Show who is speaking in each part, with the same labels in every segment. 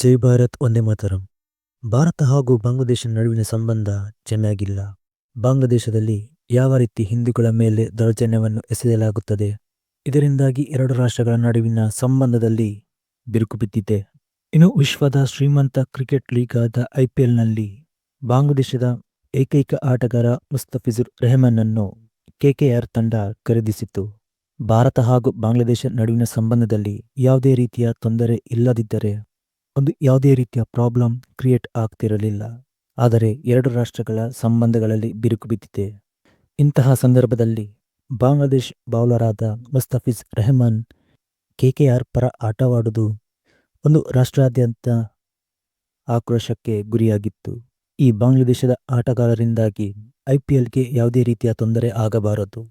Speaker 1: ಜೈ ಭಾರತ್ ಒಂದೇ ಮಾತರಂ. ಭಾರತ ಹಾಗೂ ಬಾಂಗ್ಲಾದೇಶ ನಡುವಿನ ಸಂಬಂಧ ಚೆನ್ನಾಗಿಲ್ಲ ಬಾಂಗ್ಲಾದೇಶದಲ್ಲಿ ಯಾವ ರೀತಿ ಹಿಂದೂಗಳ ಮೇಲೆ ದೌರ್ಜನ್ಯವನ್ನು ಎಸೆಯಲಾಗುತ್ತದೆ, ಇದರಿಂದಾಗಿ ಎರಡು ರಾಷ್ಟ್ರಗಳ ನಡುವಿನ ಸಂಬಂಧದಲ್ಲಿ ಬಿರುಕು ಬಿದ್ದಿದೆ. ಇನ್ನು ವಿಶ್ವದ ಶ್ರೀಮಂತ ಕ್ರಿಕೆಟ್ ಲೀಗ್ ಆದ ಐ ಪಿ ಎಲ್ನಲ್ಲಿ ಬಾಂಗ್ಲಾದೇಶದ ಏಕೈಕ ಆಟಗಾರ ಮುಸ್ತಫಿಜುರ್ ರೆಹಮಾನನ್ನು ಕೆಕೆಆರ್ ತಂಡ ಖರೀದಿಸಿತು ಭಾರತ ಹಾಗೂ ಬಾಂಗ್ಲಾದೇಶ ನಡುವಿನ ಸಂಬಂಧದಲ್ಲಿ ಯಾವುದೇ ರೀತಿಯ ತೊಂದರೆ ಇಲ್ಲದಿದ್ದರೆ ಒಂದು ಯಾವುದೇ ರೀತಿಯ ಪ್ರಾಬ್ಲಮ್ ಕ್ರಿಯೇಟ್ ಆಗ್ತಿರಲಿಲ್ಲ. ಆದರೆ ಎರಡು ರಾಷ್ಟ್ರಗಳ ಸಂಬಂಧಗಳಲ್ಲಿ ಬಿರುಕು ಬಿದ್ದಿದೆ. ಇಂತಹ ಸಂದರ್ಭದಲ್ಲಿ ಬಾಂಗ್ಲಾದೇಶ್ ಬೌಲರಾದ ಮುಸ್ತಫಿಜ್ ರೆಹಮಾನ್ ಕೆಕೆಆರ್ ಪರ ಆಟವಾಡುವುದು ಒಂದು ರಾಷ್ಟ್ರಾದ್ಯಂತ ಆಕ್ರೋಶಕ್ಕೆ ಗುರಿಯಾಗಿತ್ತು. ಈ ಬಾಂಗ್ಲಾದೇಶದ ಆಟಗಾರರಿಂದಾಗಿ ಐ ಪಿ ಎಲ್ಗೆ ಯಾವುದೇ ರೀತಿಯ ತೊಂದರೆ ಆಗಬಾರದು.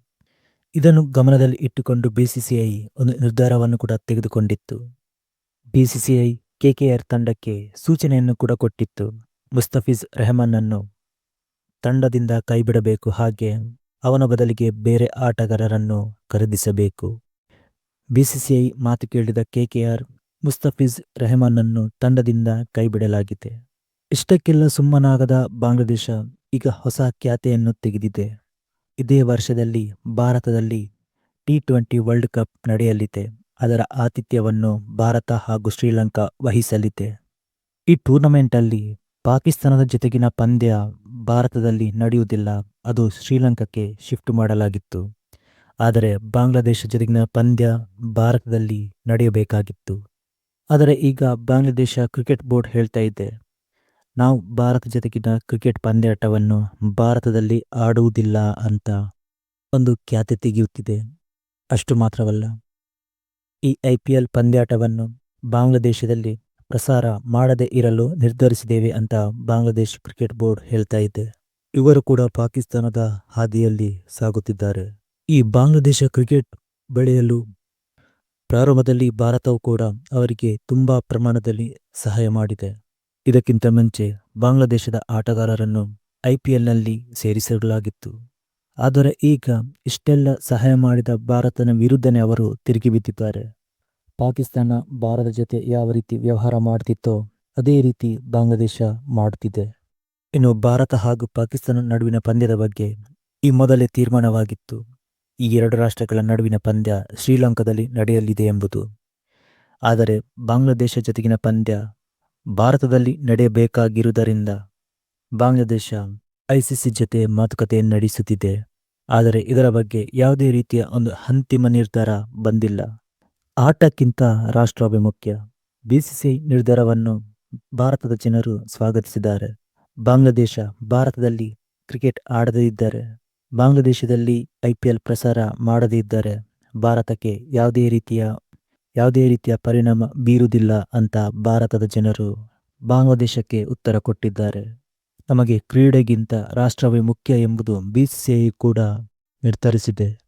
Speaker 1: ಇದನ್ನು ಗಮನದಲ್ಲಿ ಇಟ್ಟುಕೊಂಡು ಬಿಸಿಸಿಐ ಒಂದು ನಿರ್ಧಾರವನ್ನು ಕೂಡ ತೆಗೆದುಕೊಂಡಿತ್ತು. ಬಿಸಿಸಿಐ ಕೆಕೆಆರ್ ತಂಡಕ್ಕೆ ಸೂಚನೆಯನ್ನು ಕೂಡ ಕೊಟ್ಟಿತ್ತು. ಮುಸ್ತಫಿಜ್ ರೆಹಮಾನನ್ನು ತಂಡದಿಂದ ಕೈಬಿಡಬೇಕು ಹಾಗೆ ಅವನ ಬದಲಿಗೆ ಬೇರೆ ಆಟಗಾರರನ್ನು ಖರೀದಿಸಬೇಕು. ಬಿಸಿಸಿಐ ಮಾತು ಕೇಳಿದ ಕೆಕೆಆರ್, ಮುಸ್ತಫಿಜ್ ರೆಹಮಾನನ್ನು ತಂಡದಿಂದ ಕೈಬಿಡಲಾಗಿದೆ. ಇಷ್ಟಕ್ಕೆಲ್ಲ ಸುಮ್ಮನಾಗದ ಬಾಂಗ್ಲಾದೇಶ ಈಗ ಹೊಸ ಖ್ಯಾತೆಯನ್ನು ತೆಗೆದಿದೆ. ಇದೇ ವರ್ಷದಲ್ಲಿ ಭಾರತದಲ್ಲಿ ಟಿ ಟ್ವೆಂಟಿ ವರ್ಲ್ಡ್ ಕಪ್ ನಡೆಯಲಿದೆ. ಅದರ ಆತಿಥ್ಯವನ್ನು ಭಾರತ ಹಾಗೂ ಶ್ರೀಲಂಕಾ ವಹಿಸಲಿದೆ. ಈ ಟೂರ್ನಮೆಂಟಲ್ಲಿ ಪಾಕಿಸ್ತಾನದ ಜೊತೆಗಿನ ಪಂದ್ಯ ಭಾರತದಲ್ಲಿ ನಡೆಯುವುದಿಲ್ಲ. ಅದು ಶ್ರೀಲಂಕಾಕ್ಕೆ ಶಿಫ್ಟ್ ಮಾಡಲಾಗಿತ್ತು. ಆದರೆ ಬಾಂಗ್ಲಾದೇಶ ಜೊತೆಗಿನ ಪಂದ್ಯ ಭಾರತದಲ್ಲಿ ನಡೆಯಬೇಕಾಗಿತ್ತು. ಆದರೆ ಈಗ ಬಾಂಗ್ಲಾದೇಶ ಕ್ರಿಕೆಟ್ ಬೋರ್ಡ್ ಹೇಳ್ತಾ ಇದೆ. ನಾವು ಭಾರತ ಜೊತೆಗಿನ ಕ್ರಿಕೆಟ್ ಪಂದ್ಯಾಟವನ್ನು ಭಾರತದಲ್ಲಿ ಆಡುವುದಿಲ್ಲ ಅಂತ ಒಂದು ಖ್ಯಾತಿ ತೆಗೆಯುತ್ತಿದೆ. ಅಷ್ಟು ಮಾತ್ರವಲ್ಲ ಈ ಐಪಿಎಲ್ ಪಂದ್ಯಾಟವನ್ನು ಬಾಂಗ್ಲಾದೇಶದಲ್ಲಿ ಪ್ರಸಾರ ಮಾಡದೇ ಇರಲು ನಿರ್ಧರಿಸಿದ್ದೇವೆ ಅಂತ ಬಾಂಗ್ಲಾದೇಶ್ ಕ್ರಿಕೆಟ್ ಬೋರ್ಡ್ ಹೇಳ್ತಾ ಇದೆ. ಇವರು ಕೂಡ ಪಾಕಿಸ್ತಾನದ ಹಾದಿಯಲ್ಲಿ ಸಾಗುತ್ತಿದ್ದಾರೆ. ಈ ಬಾಂಗ್ಲಾದೇಶ ಕ್ರಿಕೆಟ್ ಬೆಳೆಯಲು ಪ್ರಾರಂಭದಲ್ಲಿ ಭಾರತವು ಕೂಡ ಅವರಿಗೆ ತುಂಬಾ ಪ್ರಮಾಣದಲ್ಲಿ ಸಹಾಯ ಮಾಡಿದೆ. ಇದಕ್ಕಿಂತ ಮುಂಚೆ ಬಾಂಗ್ಲಾದೇಶದ ಆಟಗಾರರನ್ನು ಐ ಪಿ ಎಲ್ನಲ್ಲಿ ಸೇರಿಸಲಾಗಿತ್ತು. ಆದರೆ ಈಗ ಇಷ್ಟೆಲ್ಲ ಸಹಾಯ ಮಾಡಿದ ಭಾರತನ ವಿರುದ್ಧನೇ ಅವರು ತಿರುಗಿ ಬಿದ್ದಿದ್ದಾರೆ. ಪಾಕಿಸ್ತಾನ ಭಾರತದ ಜೊತೆ ಯಾವ ರೀತಿ ವ್ಯವಹಾರ ಮಾಡ್ತಿತ್ತೋ ಅದೇ ರೀತಿ ಬಾಂಗ್ಲಾದೇಶ ಮಾಡುತ್ತಿದೆ ಇನ್ನು ಭಾರತ ಹಾಗೂ ಪಾಕಿಸ್ತಾನ ನಡುವಿನ ಪಂದ್ಯದ ಬಗ್ಗೆ ಈ ಮೊದಲೇ ತೀರ್ಮಾನವಾಗಿತ್ತು. ಈ ಎರಡು ರಾಷ್ಟ್ರಗಳ ನಡುವಿನ ಪಂದ್ಯ ಶ್ರೀಲಂಕಾದಲ್ಲಿ ನಡೆಯಲಿದೆ ಎಂಬುದು. ಆದರೆ ಬಾಂಗ್ಲಾದೇಶ ಜೊತೆಗಿನ ಪಂದ್ಯ ಭಾರತದಲ್ಲಿ ನಡೆಯಬೇಕಾಗಿರುವುದರಿಂದ ಬಾಂಗ್ಲಾದೇಶ ಐಸಿಸಿ ಜೊತೆ ಮಾತುಕತೆ ನಡೆಸುತ್ತಿದೆ. ಆದರೆ ಇದರ ಬಗ್ಗೆ ಯಾವುದೇ ರೀತಿಯ ಒಂದು ಅಂತಿಮ ನಿರ್ಧಾರ ಬಂದಿಲ್ಲ. ಆಟಕ್ಕಿಂತ ರಾಷ್ಟ್ರವೇ ಮುಖ್ಯ ಬಿಸಿಸಿಐ ನಿರ್ಧಾರವನ್ನು ಭಾರತದ ಜನರು ಸ್ವಾಗತಿಸಿದ್ದಾರೆ. ಬಾಂಗ್ಲಾದೇಶ ಭಾರತದಲ್ಲಿ ಕ್ರಿಕೆಟ್ ಆಡದೇ ಇದ್ದಾರೆ ಬಾಂಗ್ಲಾದೇಶದಲ್ಲಿ ಐ ಪಿ ಎಲ್ ಪ್ರಸಾರ ಮಾಡದೇ ಇದ್ದಾರೆ ಭಾರತಕ್ಕೆ ಯಾವುದೇ ರೀತಿಯ ಯಾವುದೇ ರೀತಿಯ ಪರಿಣಾಮ ಬೀರುವುದಿಲ್ಲ ಅಂತ ಭಾರತದ ಜನರು ಬಾಂಗ್ಲಾದೇಶಕ್ಕೆ ಉತ್ತರ ಕೊಟ್ಟಿದ್ದಾರೆ. ನಮಗೆ ಕ್ರೀಡೆಗಿಂತ ರಾಷ್ಟ್ರವೇ ಮುಖ್ಯ ಎಂಬುದು ಬಿಸಿಸಿಐ ಕೂಡ ನಿರ್ಧರಿಸಿದೆ.